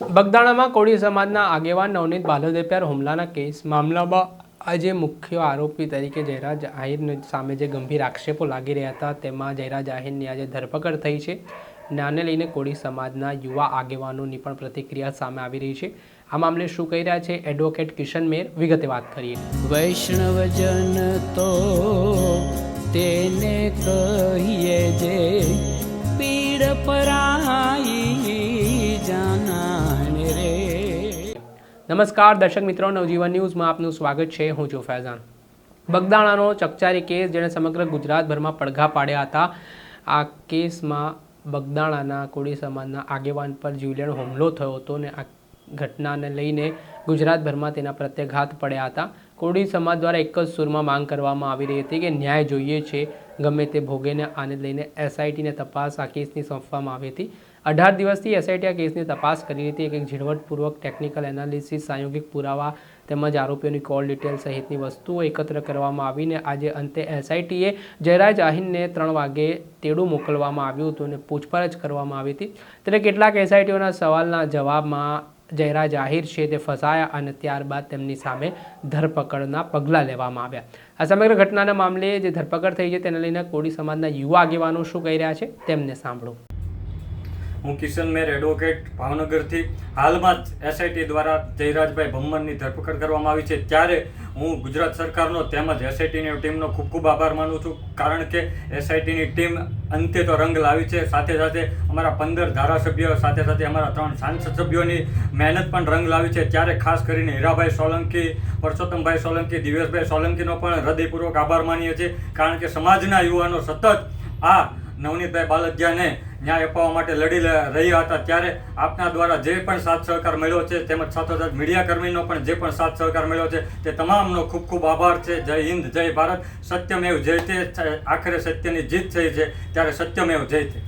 બગદાણામાં કોળી સમાજના આગેવાન નવનીત બાલોદેપિયાર હુમલાના કેસ. મામલામાં આજે મુખ્ય આરોપી તરીકે જયરાજ આહિરની સામે જે ગંભીર આક્ષેપો લાગી રહ્યા હતા, તેમાં જયરાજ આહિરની આજે ધરપકડ થઈ છે. નાને લઈને કોળી સમાજના યુવા આગેવાનોની પણ પ્રતિક્રિયા સામે આવી રહી છે. આ મામલે શું કહી રહ્યા છે એડવોકેટ કિશન મેર? વિગતે વાત કરીએ. વૈષ્ણવજન તો તેને કહીએ જે પીડ પરાઈ નમસ્કાર, દર્શક મિત્રો, નવજીવન ન્યૂઝમાં આપનું સ્વાગત છે. હું છું ફૈઝાન. બગદાણાનો ચકચારી કેસ જેણે સમગ્ર ગુજરાતભરમાં પડઘા પાડ્યા હતા. આ કેસમાં બગદાણાના કોળી સમાજના આગેવાન પર જીવલેણ હુમલો થયો હતો ને આ ઘટનાને લઈને ગુજરાતભરમાં તેના પ્રત્યાઘાત પડ્યા હતા. કોળી સમાજ દ્વારા એક જ સુરમાં માંગ કરવામાં આવી રહી હતી કે ન્યાય જોઈએ છે. ગમે તે ભોગેને આને લઈને એસઆઈટીને તપાસ આ કેસની સોંપવામાં આવી હતી. અઢાર દિવસથી એસઆઈટી આ કેસની તપાસ કરી હતી. એક એક ઝીણવટપૂર્વક ટેકનિકલ એનાલિસિસ પ્રાયોગિક પુરાવા તેમજ આરોપીઓની કોલ ડિટેલ સહિતની વસ્તુઓ એકત્ર કરવામાં આવીને આજે અંતે એસઆઈટીએ જયરાજ આહિનને ત્રણ વાગે તેડું મોકલવામાં આવ્યું હતું અને પૂછપરછ કરવામાં આવી હતી. ત્યારે કેટલાક એસઆઈટીઓના સવાલના જવાબમાં જયરાજ આહિર છે તે ફસાયા અને ત્યારબાદ તેમની સામે ધરપકડના પગલાં લેવામાં આવ્યા. આ સમગ્ર ઘટનાના મામલે જે ધરપકડ થઈ છે તેને લઈને કોળી સમાજના યુવા આગેવાનો શું કહી રહ્યા છે તેમને સાંભળો. હું કિશન મેર એડવોકેટ ભાવનગરથી. હાલમાં જ એસઆઈટી દ્વારા જયરાજભાઈ ભમ્મરની ધરપકડ કરવામાં આવી છે. ત્યારે હું ગુજરાત સરકારનો તેમજ એસઆઈટીની ટીમનો ખૂબ ખૂબ આભાર માનું છું. કારણ કે એસઆઈટીની ટીમ અંતે તો રંગ લાવી છે. સાથે સાથે અમારા પંદર ધારાસભ્યો, સાથે સાથે અમારા ત્રણ સાંસદ સભ્યોની મહેનત પણ રંગ લાવી છે. ત્યારે ખાસ કરીને હીરાભાઈ સોલંકી, પરસોત્તમભાઈ સોલંકી દિવેશભાઈ સોલંકીનો પણ હૃદયપૂર્વક આભાર માનીએ છીએ. કારણ કે સમાજના યુવાનો સતત આ નવનીતભાઈ બાલદિયાને ન્યાય અપાવવા માટે લડી રહ્યા હતા. ત્યારે આપના દ્વારા જે પણ સાથ સહકાર મળ્યો છે, તેમજ સાથોસાથ મીડિયા મીડિયાકર્મીનો પણ જે પણ સાથ સહકાર મળ્યો છે, તે તમામનો ખૂબ ખૂબ આભાર છે. જય હિન્દ, જય ભારત. સત્યમેવ જયતે, આખરે સત્યની જીત થઈ છે, ત્યારે સત્યમેવ જયતે.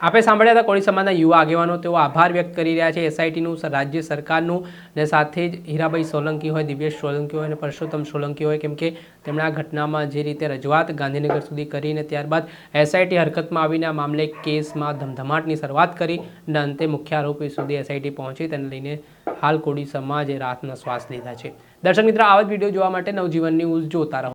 આપણે સાંભળ્યા હતા કોળી સમાજના યુવા આગેવાનો તેઓ આભાર વ્યક્ત કરી રહ્યા છે. એસઆઈટીનું રાજ્ય સરકારનું ને સાથે જ હીરાભાઈ સોલંકી હોય, દિવ્યેશ સોલંકી હોય અને પરસોત્તમ સોલંકી હોય, કેમ કે તેમણે આ ઘટનામાં જે રીતે રજૂઆત ગાંધીનગર સુધી કરીને ત્યારબાદ એસઆઈટી હરકતમાં આવીને આ મામલે કેસમાં ધમધમાટની શરૂઆત કરી અને અંતે મુખ્ય આરોપી સુધી એસઆઈટી પહોંચી તેને લઈને હાલ કોળી સમાજે રાતના શ્વાસ લીધા છે. દર્શક મિત્ર આવા જ વીડિયો જોવા માટે નવજીવન ન્યૂઝ જોતા રહો.